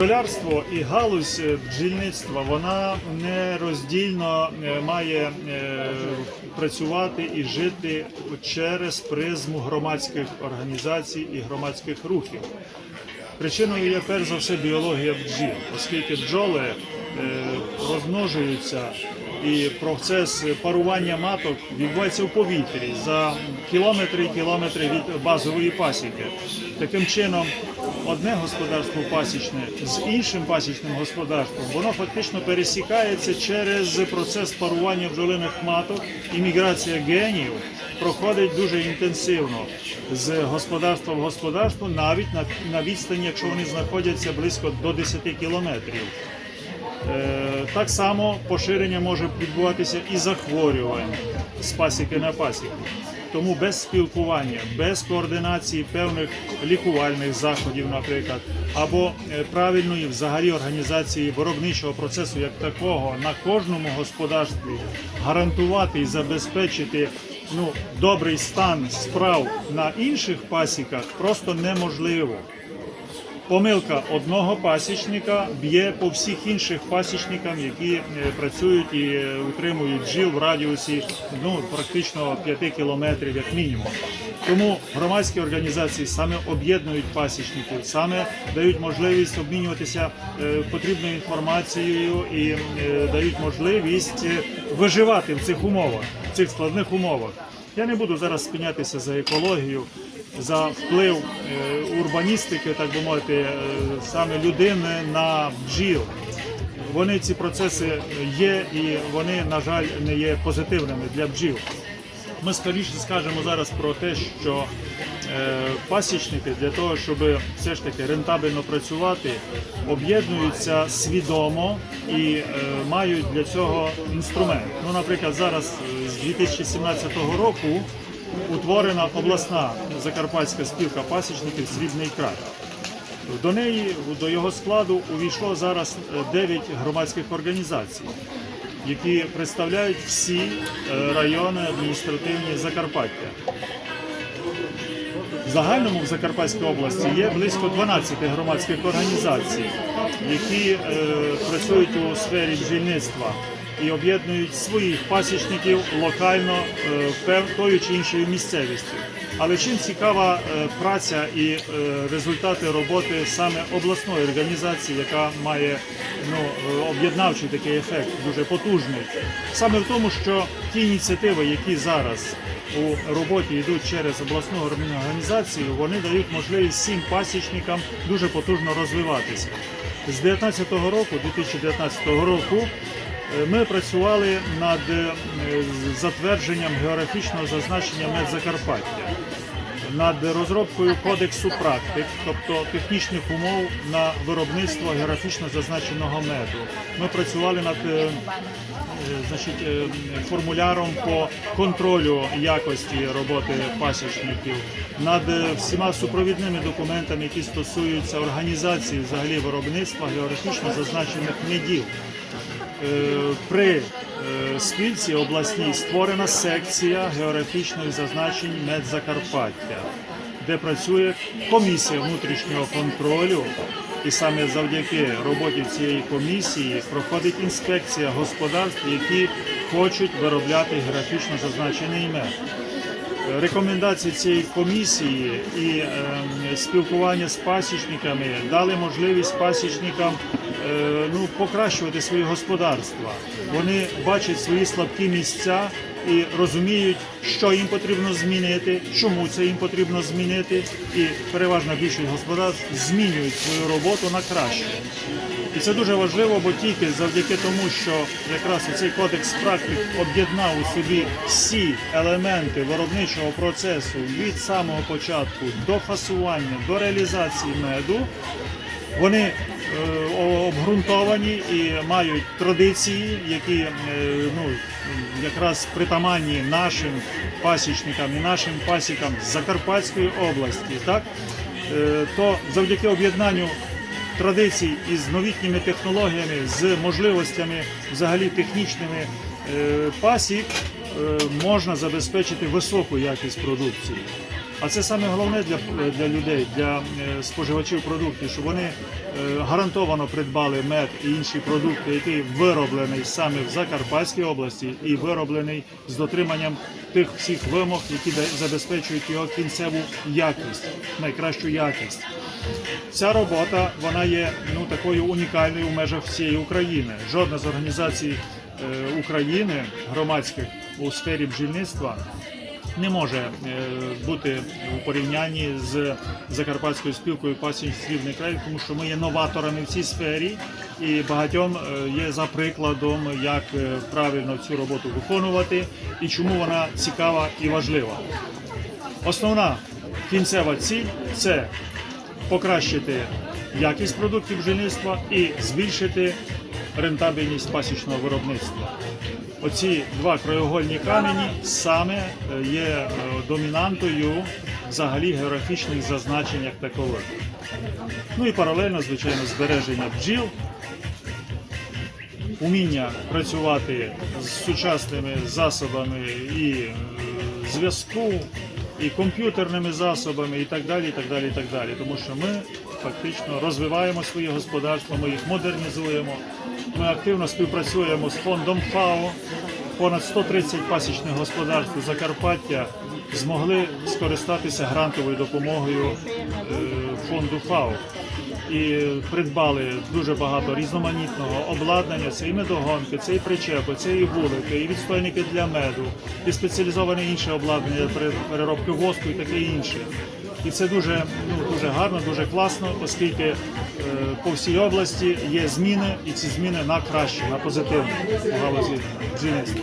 Бджолярство і галузь е, бджільництва вона нероздільно е, має е, працювати і жити через призму громадських організацій і громадських рухів. Причиною є перш за все біологія бджіл, оскільки бджоли розмножуються і процес парування маток відбувається в повітрі за кілометри і кілометри від базової пасіки. Таким чином, одне господарство пасічне з іншим пасічним господарством, воно фактично пересікається через процес парування бджолиних маток і міграція генів проходить дуже інтенсивно з господарства в господарство, навіть на, на відстані, якщо вони знаходяться близько до 10 кілометрів. Е, Так само поширення може відбуватися і захворювань з пасіки на пасіку. Тому без спілкування, без координації певних лікувальних заходів, наприклад, або е, правильної взагалі організації виробничого процесу як такого на кожному господарстві гарантувати і забезпечити ну, добрий стан справ на інших пасіках просто неможливо. Помилка одного пасічника б'є по всіх інших пасічникам, які е, працюють і е, утримують бджіл в радіусі ну, практично 5 кілометрів як мінімум. Тому громадські організації саме об'єднують пасічників, саме дають можливість обмінюватися е, потрібною інформацією і дають можливість виживати в цих умовах, в цих складних умовах. Я не буду зараз спинятися за екологію, за вплив е, урбаністики, так би мовити, е, саме людини на бджіл. Вони ці процеси є і вони, на жаль, не є позитивними для бджіл. Ми скоріше скажемо зараз про те, що е, пасічники для того, щоб все ж таки рентабельно працювати, об'єднуються свідомо і мають для цього інструмент. Ну, наприклад, зараз з 2017 року утворена обласна закарпатська спілка пасічників Срібний край. До неї, до його складу увійшло зараз 9 громадських організацій, які представляють всі е, райони адміністративні Закарпаття. В загальному в Закарпатській області є близько 12 громадських організацій, які е, працюють у сфері бджільництва і об'єднують своїх пасічників локально е, тою чи іншою місцевістю. Але чим цікава е, праця і е, результати роботи саме обласної організації, яка має ну, об'єднавчий такий ефект, дуже потужний, саме в тому, що ті ініціативи, які зараз у роботі йдуть через обласну організацію, вони дають можливість всім пасічникам дуже потужно розвиватися. З 2019 року, 2019 року, ми працювали над е, затвердженням географічного зазначення медзакарпаття, над розробкою кодексу практик, тобто технічних умов на виробництво географічно зазначеного меду. Ми працювали над е, е, значить, формуляром по контролю якості роботи пасічників, над всіма супровідними документами, які стосуються організації взагалі виробництва географічно зазначених медів. Е, При е, спілці обласній створена секція географічних зазначень Медзакарпаття, де працює комісія внутрішнього контролю, і саме завдяки роботі цієї комісії проходить інспекція господарств, які хочуть виробляти географічно зазначений мед. Рекомендації цієї комісії і е, спілкування з пасічниками дали можливість пасічникам е, ну, покращувати свої господарства. Вони бачать свої слабкі місця і розуміють, що їм потрібно змінити, чому це їм потрібно змінити, і переважна більшість господарств змінюють свою роботу на краще. І це дуже важливо, бо тільки завдяки тому, що якраз цей кодекс практик об'єднав у собі всі елементи виробничого процесу від самого початку до фасування, до реалізації меду, вони е, обґрунтовані і мають традиції, які е, ну, якраз притаманні нашим пасічникам і нашим пасікам з Закарпатської області, так? Е, то завдяки об'єднанню традицій із новітніми технологіями, з можливостями взагалі технічними е, пасік можна забезпечити високу якість продукції. А це саме головне для, для людей, для е, споживачів продуктів, щоб вони е, гарантовано придбали мед і інші продукти, який вироблений саме в Закарпатській області і вироблений з дотриманням тих всіх вимог, які забезпечують його кінцеву якість, найкращу якість. Ця робота вона є ну такою унікальною у межах всієї України. Жодна з організацій е, України громадських у сфері бджільництва не може е, бути у порівнянні з Закарпатською спілкою пасічний край, тому що ми є новаторами в цій сфері, і багатьом е, є за прикладом, як е, правильно цю роботу виконувати і чому вона цікава і важлива. Основна кінцева ціль це покращити якість продуктів бджільництва і збільшити рентабельність пасічного виробництва. Оці два краєугольні камені саме е, є е, домінантою взагалі географічних зазначень як такових. Ну і паралельно, звичайно, збереження бджіл, уміння працювати з сучасними засобами і е, зв'язку, і комп'ютерними засобами, і так далі, і так далі, і так далі. Тому що ми фактично розвиваємо своє господарство, ми їх модернізуємо. Ми активно співпрацюємо з фондом ФАО. Понад 130 пасічних господарств Закарпаття змогли скористатися грантовою допомогою е, фонду ФАО і придбали дуже багато різноманітного обладнання. Це і медогонки, це і причепи, це і вулики, і відстойники для меду, і спеціалізоване інше обладнання для переробки воску і таке інше. І це дуже, ну, дуже гарно, дуже класно, оскільки е, по всій області є зміни, і ці зміни на краще, на позитивне у галузі бджільництва.